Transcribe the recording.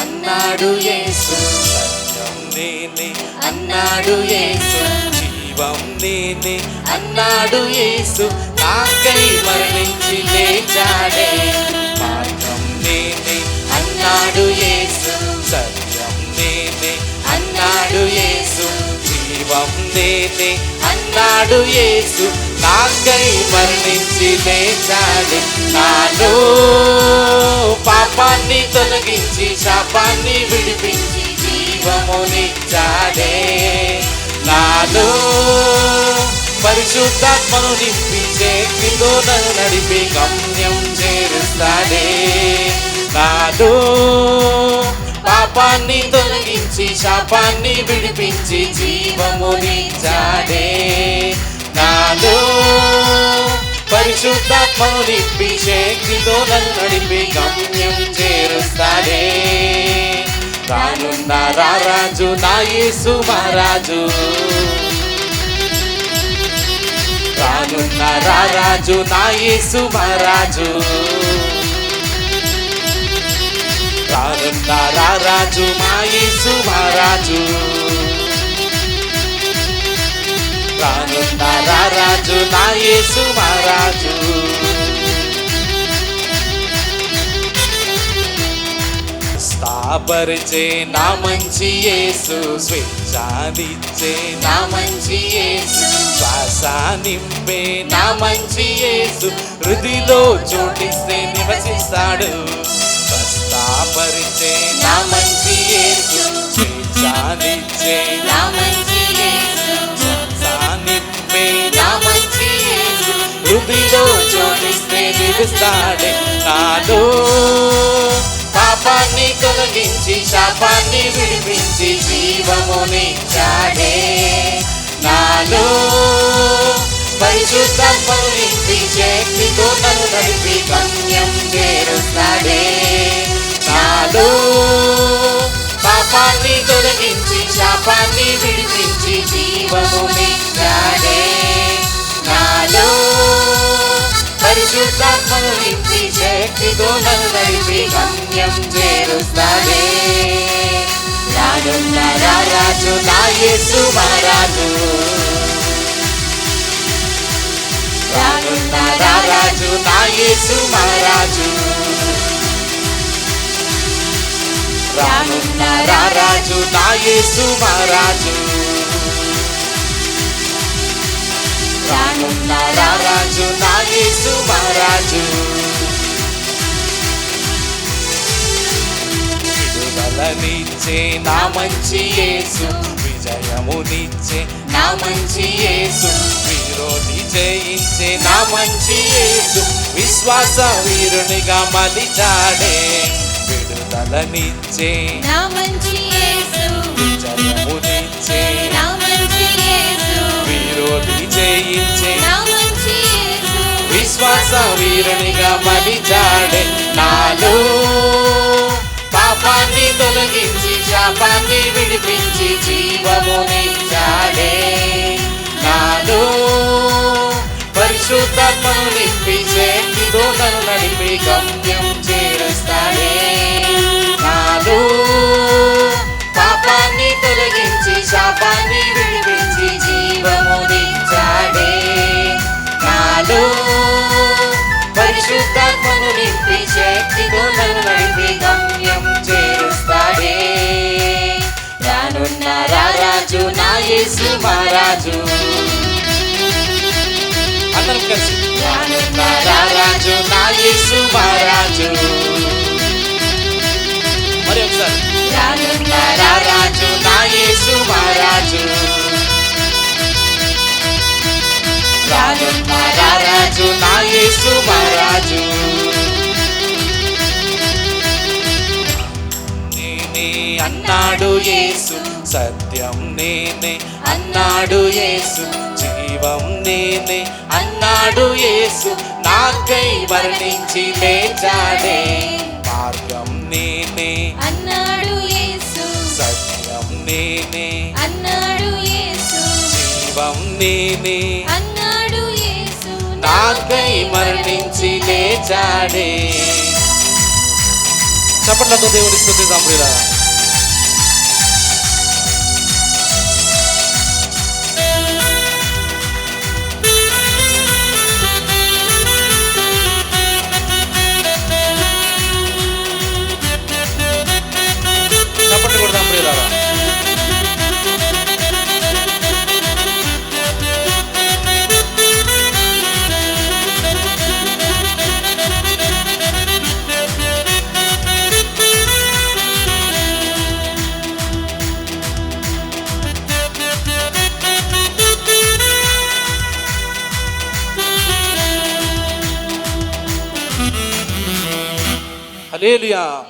అన్నాడు యేసు. సత్యం నేనే అన్నాడు యేసు. జీవం నేనే అన్నాడు యేసు. నాకై మరణించి లేచాడే. మార్గం నేనే అన్నాడు యేసు. సత్యం నేనే అన్నాడు యేసు. జీవం నేనే అన్నాడు యేసు. నాకై మరణించి లేచాడు. నాలో పాపాన్ని తొలగించి శాపాన్ని విడిపించి జీవమునిచ్చాడే నాలో పరిశుద్ధాత్మను నింపి శక్తితో నన్ను నడిపి గమ్యం చేరుస్తాడే. నాలో పాపాన్ని తొలగించి శాపాన్ని విడిపించి పరిశుద్ధాత్మను నింపి శక్తితో నన్ను నడిపి గమ్యం చేరుస్తాడే రానున్న రారాజు నా యేసు మహారాజు రానున్న రారాజు నా యేసు మహారాజు రానున్న రారాజు మా యేసు మహారాజు రానున్న రారాజు నా యేసు మహారాజు స్థాపరిచే నా మంచి యేసు స్వేచ్ఛానిచ్చే నా మంచి యేసు శ్వాస నింపే నా మంచి యేసు హృదిలో చోటిస్తే నివసిస్తాడు. స్థాపరిచే నా మంచి యేసు స్వేచ్ఛానిచ్చే నా మంచి యేసు నిలుస్తాడే నాలో పాపాన్ని తొలగించి శాపాన్ని విడిపించి జీవమునిచ్చాడే నాలో. పరిశుద్ధం నింపి శక్తితో నన్ను నడిపి గమ్యం చేరుస్తాడే నాలో. పాపాన్ని తొలగించి శాపాన్ని విడిపించి జీవమునిచ్చాడే నాలో. పరిశుద్ధాత్మను నింపి శక్తితో నన్ను నడిపి గమ్యం చేరుస్తాడే. రానున్న రారాజు నా యేసు మహారాజు రానున్న రారాజు నా యేసు మహారాజు రానున్న రారాజు నా యేసు మహారాజు రానున్న రారాజు నా యేసు మహారాజు. విడుదలనిచ్చే నా మంచి యేసు. విజయమునిచ్చే నా మంచి యేసు. విరోధి జయించే నా మంచి యేసు. విశ్వాస వీరునిగా మలిచాడే. విడుదలనిచ్చే నా మంచి వీరునిగా మలిచాడే నాలో. పాపాన్ని తొలగించి శాపాన్ని విడిపించి జీవమునిచ్చాడే నాలో. పరిశుద్ధాత్మను నింపి చేతి నన్ను నడిపి గమ్యం చేరుస్తాడే నాలో. పాపాన్ని తొలగించి శాపాన్ని విడిపించి జీవమునిచ్చాడే నాలో. పరిశుద్ధాత్మను నింపి శక్తితో నన్ను నడిపి గమ్యం చేరుస్తాడే. రానున్న రారాజు నా యేసు మహారాజు. అందరం కలిసి. రానున్న రారాజు నా యేసు మహారాజు. మరి ఒకసారి. రానున్న రారాజు నా యేసు మహారాజు. రానున్న రారాజు నా యేసు మహారాజు. నేనే అన్నాడు యేసు సత్యం నేనే అన్నాడు యేసు జీవం నేనే అన్నాడు యేసు నాకై వర్ణించి లేచాడే. నాకై మరణించి లేచాడే. చప్పట్లతో దేవుని స్థుతిద్దాం ప్రియులారా Aleluia.